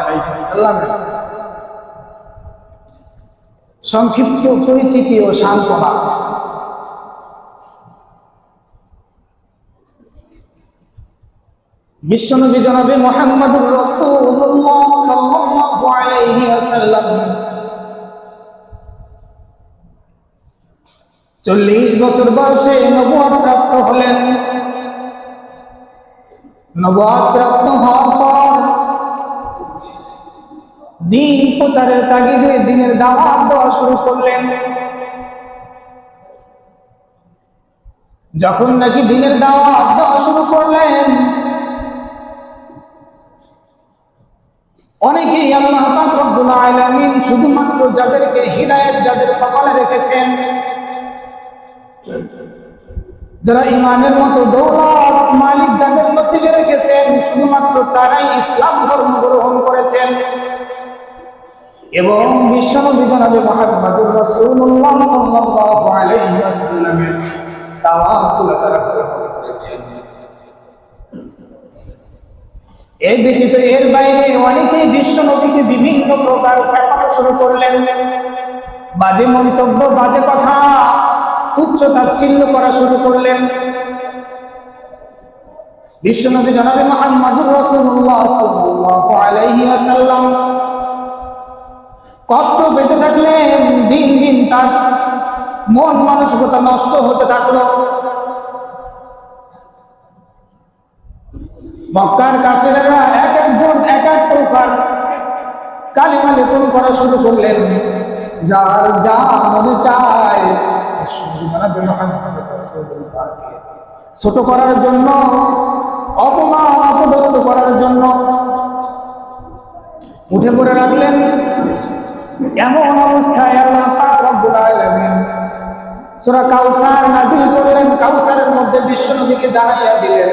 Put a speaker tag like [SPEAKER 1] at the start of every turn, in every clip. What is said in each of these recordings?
[SPEAKER 1] আলাইসাল্লামের সংক্ষিপ্ত পরিচিতি ও সান্ত্বনা। বিশ্বনবী জনাবে মোহাম্মদুর রাসূলুল্লাহ সাল্লাল্লাহু আলাইহি ওয়াসাল্লাম। চল্লিশ বছর বয়সে নবুয়াত প্রাপ্ত হলেন। নবুয়াত প্রাপ্ত হওয়ার পর দিন প্রচারের তাগিদে, দিনের দাওয়াত দেওয়া শুরু করলেন। যখন নাকি দিনের দাওয়াত দেওয়া শুরু করলেন, অনেকেই আল্লাহ শুধুমাত্র যাদেরকে হিদায়াত, যাদের কপালে রেখেছেন, যারা ইমানের মতো দৌলত, মালিক যাদের নসিবে রেখেছেন, শুধুমাত্র তারাই ইসলাম ধর্ম গ্রহণ করেছেন। এবং এর ব্যতীত এর বাইরে অনেকেই বিশ্ব নবীকে বিভিন্ন প্রকার শুরু করলেন। বাজে মন্তব্য, বাজে কথা, তুচ্ছ তাচ্ছিল্য করা শুরু করলেন। বিশ্বনবী জনাবে মোহাম্মদুর রাসূলুল্লাহ সাল্লাল্লাহু আলাইহি ওয়াসাল্লাম কষ্ট পেতে থাকলেন দিন দিন তার মন মানসিকতা নষ্ট হতে থাকল। মক্কার কাফেরেরা এক একজন, এক এক প্রকার কালিমা লেপন করা শুরু করলেন। যার যা মনে চায় ছোট করার জন্য, অপমান অপদস্থ করার জন্য উঠে পড়ে রাখলেন। এমন অবস্থায় আল্লাহ কাউসার করলেন। কাউসারের মধ্যে জানাইয়া দিলেন,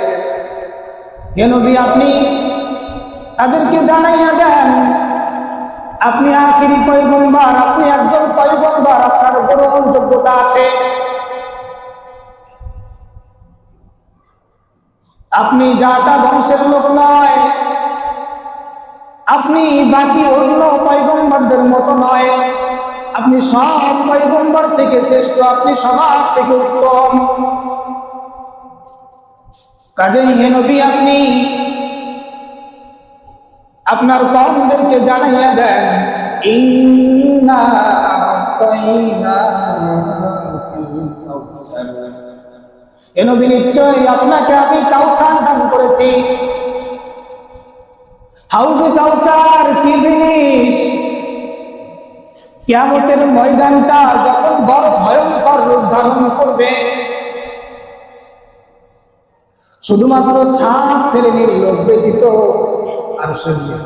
[SPEAKER 1] হে নবী, আপনি তাদেরকে জানাইয়া দেন, আপনি আখিরি পয়গম্বর, আপনি একজন পয়গম্বর, আপনার গ্রহণযোগ্যতা আছে। আপনি যাটা বংশের লোক নয় আপনি বাকি অন্য পয়গম্বরদের মতো নয়। আপনি সব পয়গম্বর থেকে শ্রেষ্ঠ, আপনি সবার থেকে উত্তম। কাজেই হে নবী, আপনি আপনার কমদেরকে জানাইয়া দেন। এ নবী নিশ্চয় আপনাকে আমি কাউসার দান করেছি। হাউজে কাউসার কি জিনিস? কিয়ামতের ময়দানটা যখন বড় ভয়ঙ্কর রূপ ধারণ করবে, শুধুমাত্র সাত শ্রেণির লোক ব্যতীত আর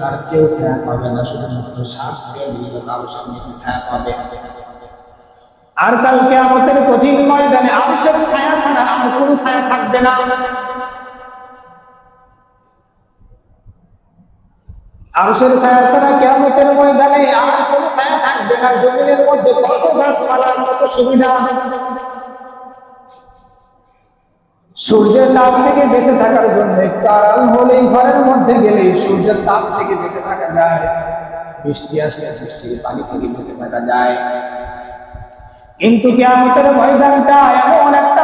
[SPEAKER 1] আর কেউ ছায়া পাবে না, শুধুমাত্র সাত শ্রেণির লোক আরও সামনে ছায়া পাবে। আর কালকে আমাদের কঠিন ময়দানে আরশের ছায়া ছাড়া আর কোনো ছায়া থাকবে না। আরশের ছায়া ছাড়া কেমতের ময়দানে আর কোনো ছায়া থাকবে না। জমিনের মধ্যে কত গাছপালা, কত সুবিধা সূর্যের তাপ থেকে বেঁচে থাকার জন্য আড়াল হলেই ঘরের মধ্যে গেলেই সূর্যের তাপ থেকে বেঁচে থাকা যায়। বৃষ্টি আসলে বৃষ্টির পানি থেকে বেঁচে থাকা যায়। কিন্তু কেয়ামতের ময়দানটা এমন একটা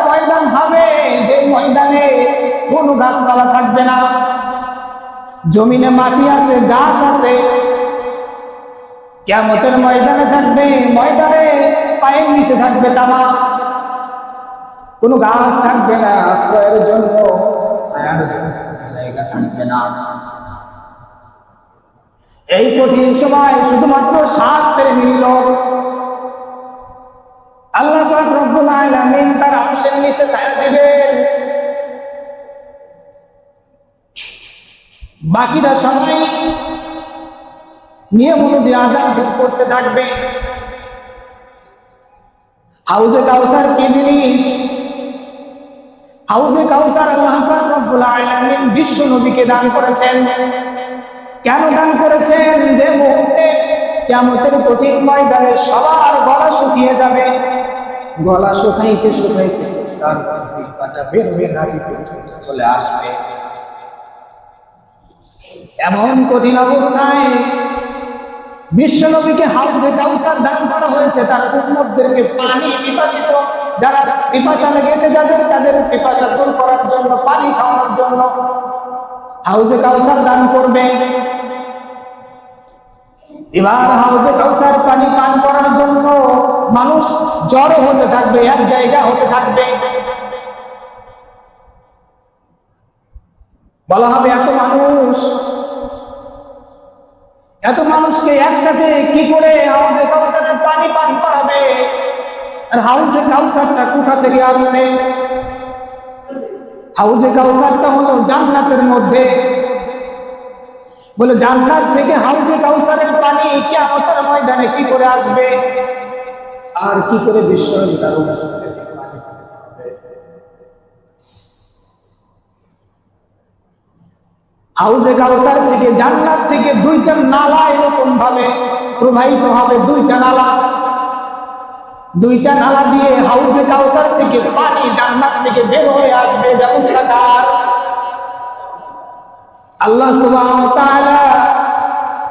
[SPEAKER 1] জমিনে মাটি আছে, গাছ আছে। কেয়ামতের ময়দানে থাকবে, ময়দানে পায়ের নিচে থাকবে তামা। কোনো গাছ থাকবে না, আশ্রয়ের জন্য জন্য জায়গা থাকবে না। এই কঠিন সময় শুধুমাত্র সাত শ্রেণির লোক। আল্লাহ রব্বুল আলামিন তার আরশের নিচে ছায়া দিবেন। বাকিরা সবাই নিয়ম অনুযায়ী আজান ভোগ করতে থাকবে। হাউজে কাউসার কি জিনিস? হাউজে কাউসার বিশ্ব নবীকে দান করেছেন। কেন দান করেছেন? যে মুহূর্তে কেমতের কঠিন ময়দানে সবার গলা শুকিয়ে যাবে। গলা শুকাইতে শুকাইতে তার চলে আসবে। এমন কঠিন অবস্থায় বিশ্বনবীকে হাউসে কাউসার দান করা হয়েছে, তার উম্মতদেরকে পানি পিপাসিত, যারা পিপাসা লেগেছে যাদের, তাদের পিপাসা দূর করার জন্য, পানি খাওয়ানোর জন্য হাউসে কাউসার দান করবে। এবার হাউসে কাউসার পানি পান করার জন্য মানুষ জড়ো হতে থাকবে, এক জায়গা হতে থাকবে। বলা হবে, এত মানুষ এত মানুষকে একসাথে কি করে হাউজে কাউসারের পানি পান করাবে? আর হাউজে কাউসারটা কোথা থেকে আসছে? হাউজে কাউসারটা হলো জান্নাতের মধ্যে। বলে জান্নাত থেকে হাউজে কাউসারের পানি কিয়ামতের ময়দানে কি করে আসবে? আর কি করে বিশ্ব তার উম্মতদেরকে পানি পান করাবে? হাউজে কাউসার থেকে জান্নাত থেকে দুইটা নালা এরকম ভাবে প্রবাহিত হবে, দুইটা নালা। দুইটা নালা দিয়ে হাউজে কাউসার থেকে পানি জান্নাত থেকে বের হয়ে আসবে, ব্যবস্থা কার? আল্লাহ তাআলা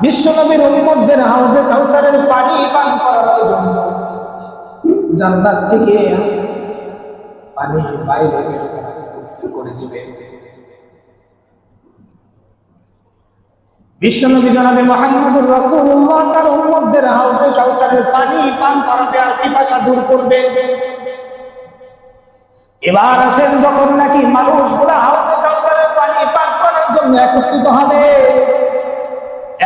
[SPEAKER 1] বিশ্বনবীর উম্মতদের হাউজে কাউসারের পানি পান করার জন্য জান্নাত থেকে পানি বাইরে বের করার ব্যবস্থা করে দিবে। বিশ্বনবী জনাবে মোহাম্মদুর রাসূলুল্লাহ, তার উম্মতদের হাউজে কাউসারের পানি, পান করাবে আর পিপাসা দূর করবে। এবার আসেন যখন নাকি মানুষগুলা হাউজে কাউসারের পানি পান করার জন্য একত্রিত হবে।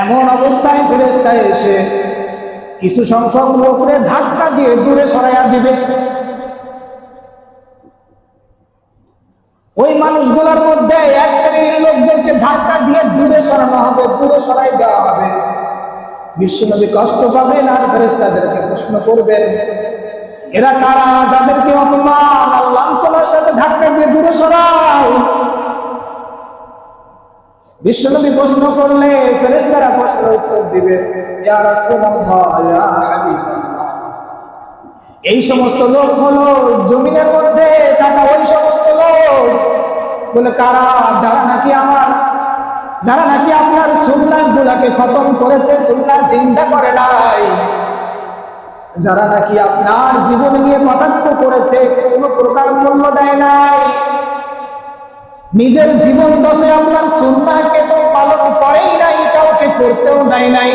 [SPEAKER 1] এমন অবস্থায় ফেরেশতায় এসে কিছু সংখ্যক লোকরে ধাক্কা দিয়ে দূরে সরাইয়া দিবে। ওই মানুষগুলোর মধ্যে এক শ্রেণির লোকদেরকে ধাক্কা দিয়ে দূরে সরানো হবে, দূরে সরাই দেওয়া হবে। বিশ্বনবী কষ্ট পাবেন আর ফেরেশতাদেরকে প্রশ্ন করবেন, এরা কারা যাদেরকে অপমান আর লাঞ্ছনার সাথে ধাক্কা দিয়ে দূরে সরাও বিশ্বনবী প্রশ্ন করলে ফেরেশতারা প্রশ্নের উত্তর দিবে, ইয়া রাসূলুল্লাহ, ইয়া এই সমস্ত লোক হলো জমিনের মধ্যে থাকা ওই সমস্ত লোক। বলে, কারা? যারা নাকি আমার যারা নাকি আপনার সুন্নাহ গুলাকে খতম করেছে সুন্নাহ চিন্তা করে নাই। যারা নাকি আপনার জীবন নিয়ে কটাক্ষ করেছে, কোনো প্রকার মূল্য দেয় নাই। নিজের জীবন দশে আপনার সুন্নাহকে তো পালন করেই নাই, কাউকে করতেও দেয় নাই।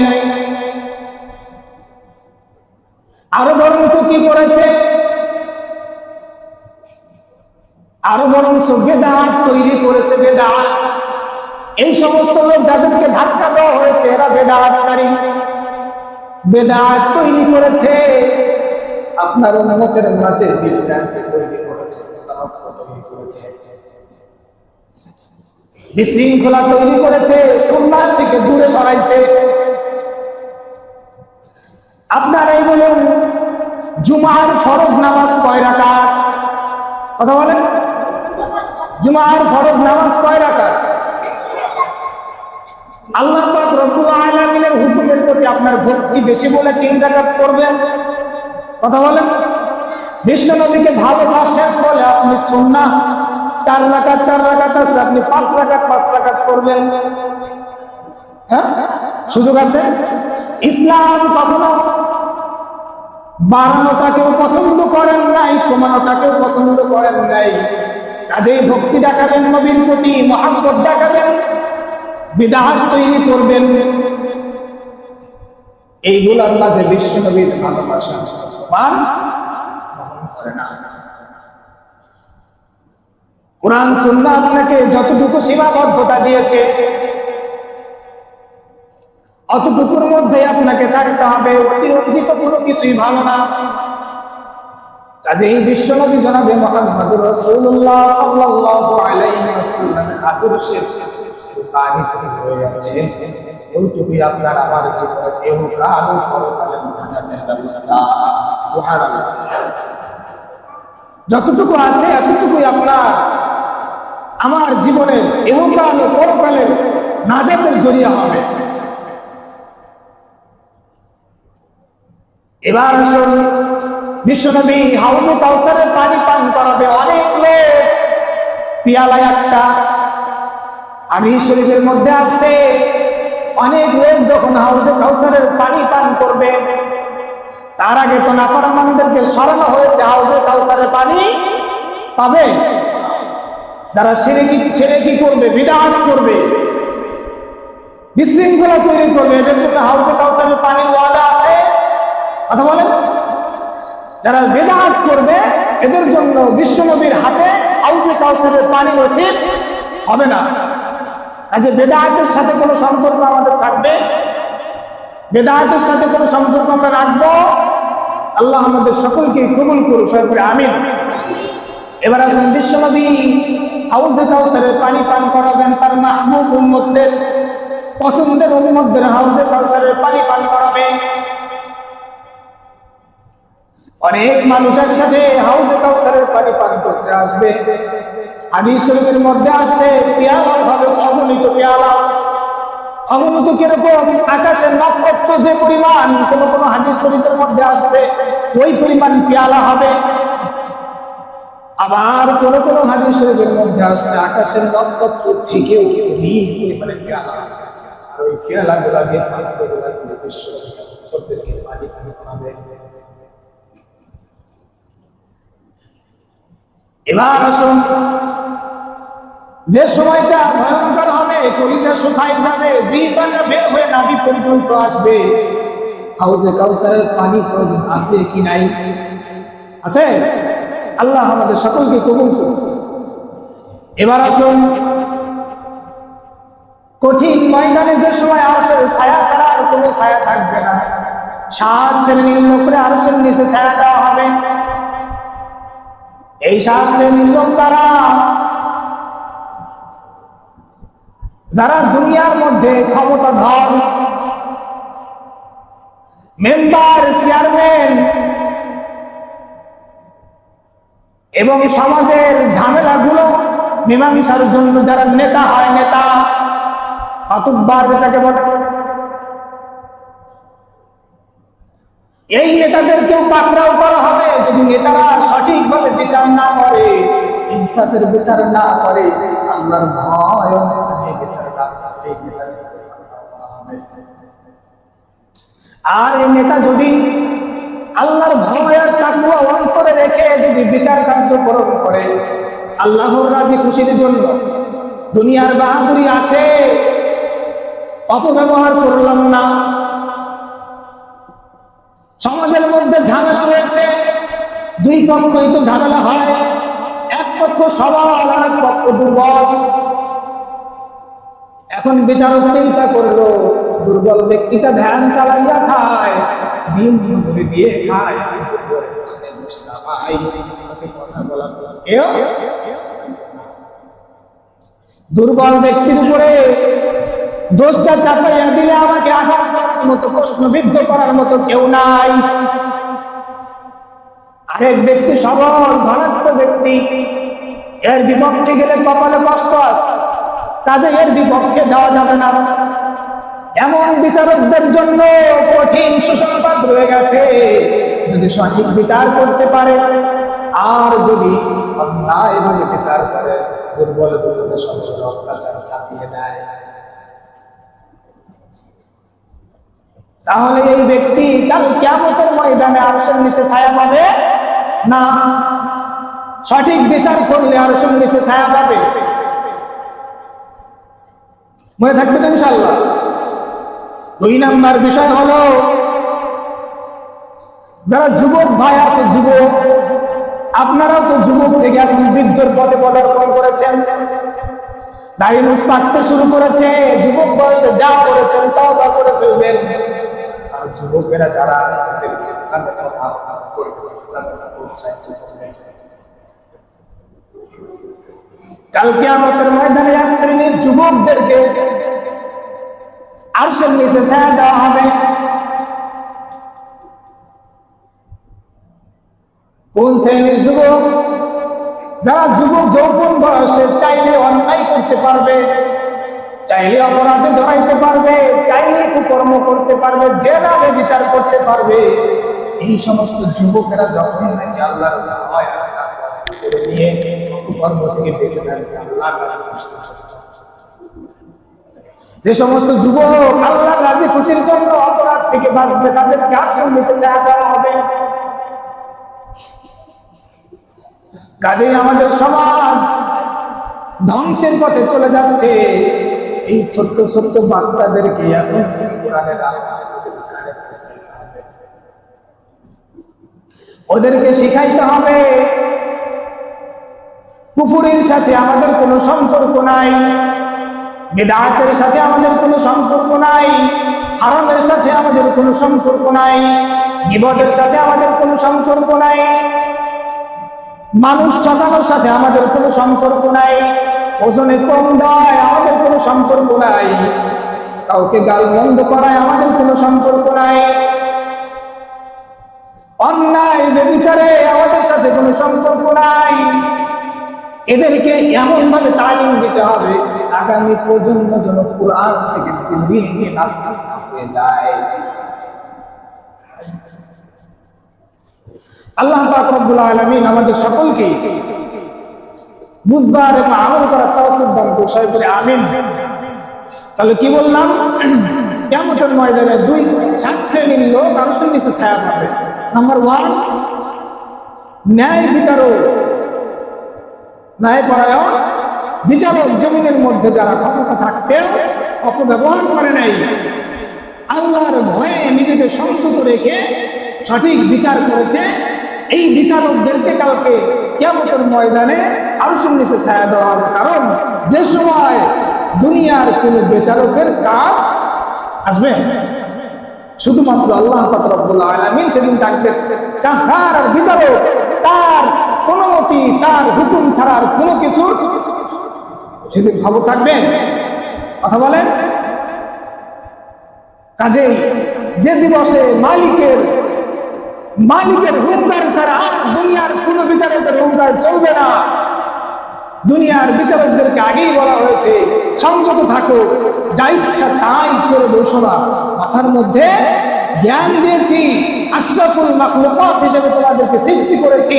[SPEAKER 1] আরও বরঞ্চ কি করেছে। আরও বরঞ্চ বেদাত তৈরি করেছে বেদাত এই সমস্ত লোক যাদেরকে ধাক্কা দেওয়া হয়েছে, এরা বেদাতকারী বেদাত তৈরি করেছে। আপনার অনুমতের মাঝে তৈরি করেছে তৈরি করেছে। বিশৃঙ্খলা তৈরি করেছে, সুন্নাত থেকে দূরে সরাইছে। আপনারাই বলুন, জুমার ফরজ নামাজ কয় রাকাত? কথা বলেন। জুমার ফরজ নামাজ কয় রাকাত? আল্লাহ পাক হুকুমের প্রতি আপনার ভক্তি বেশি বলে তিন রাকাত করবেন কথা বলেন। বিশ্ব নবীকে ভালোবাসেন বলে আপনি সুন্নাহ, চার রাকাত চার রাকাত আছে, আপনি পাঁচ রাকাত পাঁচ রাকাত করবেন হ্যাঁ? সুযোগ আছে? ইসলাম কখনো বাড়ানোটাকেও পছন্দ করেন নাই, কমানোটাকেও পছন্দ করেন নাই। কাজেই ভক্তি দেখাবেন, নবীর প্রতি মহাব্বত দেখাবেন, বিদাহাত তৈরি করবেন। এইগুলার মাঝে বিশ্ব নবীর ভালোবাসা কোরআন, সুন্নাহ আপনাকে যতটুকু সীমাবদ্ধতা দিয়েছে অতটুকুর মধ্যে আপনাকে থাকতে হবে, অতিরঞ্জিত কোনো কিছুই ভালো না। কাজে এই বিশ্বনবী জনাবে মোহাম্মদুর রাসূলুল্লাহ সাল্লাল্লাহু আলাইহি ওয়াসাল্লামের আদর্শের যে হয়ে গেছে। ওইটুকুই আপনার আমার জীবনে এহকাল ও পরকালের নাজাতের ব্যবস্থা। যতটুকু আছে এতটুকুই আপনার। আমার জীবনের এহকাল ও পরকালের নাজাতের জরিয়া হবে। এবার আসুন। বিশ্বনবী হাউজে কাউসারের পানি পান করাবে অনেক লোক। পিয়ালায় একটা হাদিস শরীফের মধ্যে আসছে। অনেক লোক যখন হাউজে কাউসারের পানি পান করবে, তার আগে তো নাফারামানদেরকে সরানো হয়েছে হাউজে কাউসারের পানি পাবে। যারা সেরে কি ছেড়ে কি করবে বিধান করবে, বিশৃঙ্খলা তৈরি করবে, এদের জন্য হাউজে কাউসারের পানির ওয়াদা কথা বলেন যারা বেদাত করবে, এদের জন্য বিশ্বনবীর হাতে হাউজে কাউসারের পানি নসিব হবে না। কাজে বেদাতের সাথে কোনো সম্পর্ক আমাদের থাকবে? বেদাতের সাথে কোনো সম্পর্ক আমরা রাখব? আল্লাহ আমাদের সকলকে কবুল করুক, সবাই করে আমিন। এবার আসেন বিশ্বনবী হাউজে কাউসারের পানি পান করাবেন তার মাহমুদ উম্মতদের। পছন্দের উম্মতদের হাউজে কাউসারের পানি পান করাবেন। অনেক মানুষ একসাথে হাউজে কাউসারের পানি পান করতে আসবে। হাদিস শরীফের মধ্যে আসছে, পেয়ালা ভাবে অগণিত পেয়ালা। অগণিত কীরকম? আকাশের নক্ষত্র যে পরিমাণ, কোন কোন হাদিস শরীফের মধ্যে আসছে, ওই পরিমাণ পেয়ালা হবে। আবার কোন কোন হাদিস শরীফের মধ্যে আসছে, আকাশের নক্ষত্র থেকেও অধিক পরিমাণে পেয়ালা। আর ওই পেয়ালা গুলা দিয়ে পাত্রগুলা দিয়ে বিশ্ব প্রত্যেককে পানি পানি করাবে। এবার আসুন। যে সময়টা ভয়ঙ্কর হবে, কলিজা শুকাই যাবে জীবানা বের হয়ে নাভি পর্যন্ত আসবে। হাউজে কাউসারের পানি প্রয়োজন আছে কি নাই? আছে? আল্লাহ আমাদের সকলকে কবুল করুন। এবার আসুন। কঠিন ময়দানে যে সময় আরশের ছায়া ছাড়া আর কোনো ছায়া থাকবে না। সাত শ্রেণির লোকরে আরশের নিচে ছায়া দেওয়া হবে। এই শাস্ত্রে নির্গম তারা। যারা দুনিয়ার মধ্যে ক্ষমতাধর, মেম্বার, চেয়ারম্যান এবং সমাজের ঝামেলাগুলো, মীমাংসার জন্য যারা নেতা হয়, নেতা অতুব্বার যেটাকে বলে এই নেতাদেরকেও পাকড়াও করা হবে যদি নেতারা সঠিকভাবে বিচার না করে, ইনসাফের বিচার না করে, আল্লাহর ভয় বিচার না। আর এই নেতা যদি আল্লাহর ভয় আর তাকুয়া অন্তরে রেখে যদি বিচার কার্য কার্যক্রম করে, আল্লাহর রাজি খুশির জন্য দুনিয়ার বাহাদুরি আছে, অপব্যবহার করলাম না ঝামেলা দুই পক্ষই তো ঝামেলা হয়। এক পক্ষ এক পক্ষ দুর্বল। এখন বিচারক চিন্তা করল, দুর্বল ব্যক্তিটা চালাইয়া খায়, দিন দিয়ে খায় দুর্বল ব্যক্তির উপরে দোষটা চাপাইয়া দিলে আমাকে আঘাত করার মতো, প্রশ্নবিদ্ধ করার মতো কেউ নাই। আরেক ব্যক্তি সবল ধনাত্ম ব্যক্তি। এর বিপক্ষে গেলে কপালে কষ্ট আছে। কাজে এর বিপক্ষে যাওয়া যাবে না। এমন বিচারকদের জন্য কঠিন সুসংবাদ রয়ে গেছে। যদি সঠিক বিচার করতে পারে, আর যদি অন্যায়ভাবে বিচার করে, দুর্বল দুর্বল সবসময় অত্যাচার চাপিয়ে দেয়। তাহলে এই ব্যক্তি কাল কেমতের ময়দানে আরশের নিচে ছায়া পাবে। না। সঠিক বিচার করলে আরশের নিচে ছায়া পাবে মনে থাকবে তো ইনশাল্লাহ দুই নাম্বার বিষয় হলো, যারা যুবক ভাই আছে, যুবক, আপনারাও তো যুবক থেকে এখন বৃদ্ধর পদে পদার্পণ করেছেন। দাড়ি পাকতে শুরু করেছে, যুবক বয়সে যা করেছেন তাও তা করে ফেলবেন। আর যুবকেরা যারা আছে তাদেরকে ইসলামের কথা করবে, ইসলামের কথা উৎসাহিত করবে। কালকে আমাদের ময়দানে এক শ্রেণির যুবকদেরকে আরশের নিচে ছায়া দেওয়া হবে কোন শ্রেণির যুবক যারা যুবক যৌবন বয়সে চাইলে অন্যায় করতে পারবে চাইলে অপরাধে জড়াইতে পারবে, চাইলে কুকর্ম করতে পারবে যে নামে বিচার করতে পারবে। এই সমস্ত যুবকেরা যখন নাকি আল্লাহর করে নিয়ে অপকর্ম থেকে বেঁচে থাকবে, আল্লাহর কাছে যে সমস্ত যুবক আল্লাহ রাজি খুশির জন্য অপরাধ থেকে বাঁচবে, তাদেরকে আশ্রম নিচে ছায়া যাওয়া হবে। কাজেই আমাদের সমাজ ধ্বংসের পথে চলে যাচ্ছে। এই ছোট্ট ছোট্ট বাচ্চাদেরকে এখন। ওদেরকে শিখাইতে হবে, কুফুরের সাথে আমাদের কোনো সম্পর্ক নাই, বেদাতের সাথে আমাদের কোনো সম্পর্ক নাই, হারামের সাথে আমাদের কোনো সম্পর্ক নাই, বিপদের সাথে আমাদের কোনো সম্পর্ক নাই, মানুষ ঠকানোর সাথে আমাদের কোনো সম্পর্ক নাই ওজনে কম দেয়, আমাদের কোনো সম্পর্ক নাই। কাউকে গাল বন্ধ করায়, আমাদের কোনো সম্পর্ক নাই। অন্যায়, বেবিচারে আমাদের সাথে কোনো সম্পর্ক নাই। এদেরকে এমন ভাবে তালিম দিতে হবে, আগামী প্রজন্ম যেন কোরআন থেকে নাস্তা নাস্তা হয়ে যায়। আল্লাহ পাক রব্বুল আলামিন আমাদের সকলকে বুঝবার এবং আমল করার তৌফিক দান সবাই বলে আমিন। তাহলে কি বললাম? কেমতের ময়দানে দুই সাত শ্রেণির লোক আরশের নিচে ছায়া পাবে নাম্বার ওয়ান ন্যায় বিচারক ন্যায় পরায়ণ বিচারক জমিনের মধ্যে যারা ক্ষমতা থাকতেও অপব্যবহার করে নাই, আল্লাহর ভয়ে নিজেদের সংযত রেখে সঠিক বিচার করেছে, এই বিচারকদেরকে কালকে কেমতের ময়দানে আরও নিচে ছায়া দেওয়া হবে কারণ যে সময় দুনিয়ার কোন বিচারকের কাজ আসবে। শুধুমাত্র আল্লাহ রব্বুল সেদিন থাকবেন কাহার আর বিচারক, তার অনুমতি তার হুকুম ছাড়া আর কোনো কিছু সেদিন খবর থাকবে। কথা বলেন? কাজেই যে দিবসে মালিকের মালিকের হুঙ্কার ছাড়া দুনিয়ার কোন বিচারকের হুঙ্কার চলবে না। দুনিয়ার বিচারকদেরকে আগেই বলা হয়েছে, সংযত থাকো যা ইচ্ছা তাই করে বসবা মাথার মধ্যে জ্ঞান দিয়েছি, আশরাফুল মাখলুকাত হিসেবে তোমাদেরকে সৃষ্টি করেছি,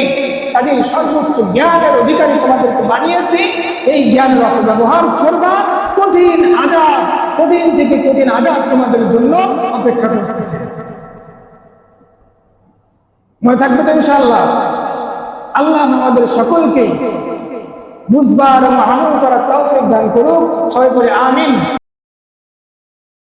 [SPEAKER 1] কাজেই সর্বোচ্চ জ্ঞানের অধিকারী তোমাদেরকে বানিয়েছি। এই জ্ঞানের অপব্যবহার করবা কঠিন আজাব কঠিন থেকে কঠিন আজাব তোমাদের জন্য অপেক্ষা করতেছে। মনে থাকবে তো ইনশাআল্লাহ? আল্লাহ আমাদের সকলকে বুঝবার এবং আমল করার তৌফিক দান করুক। সবাই করে আমিন।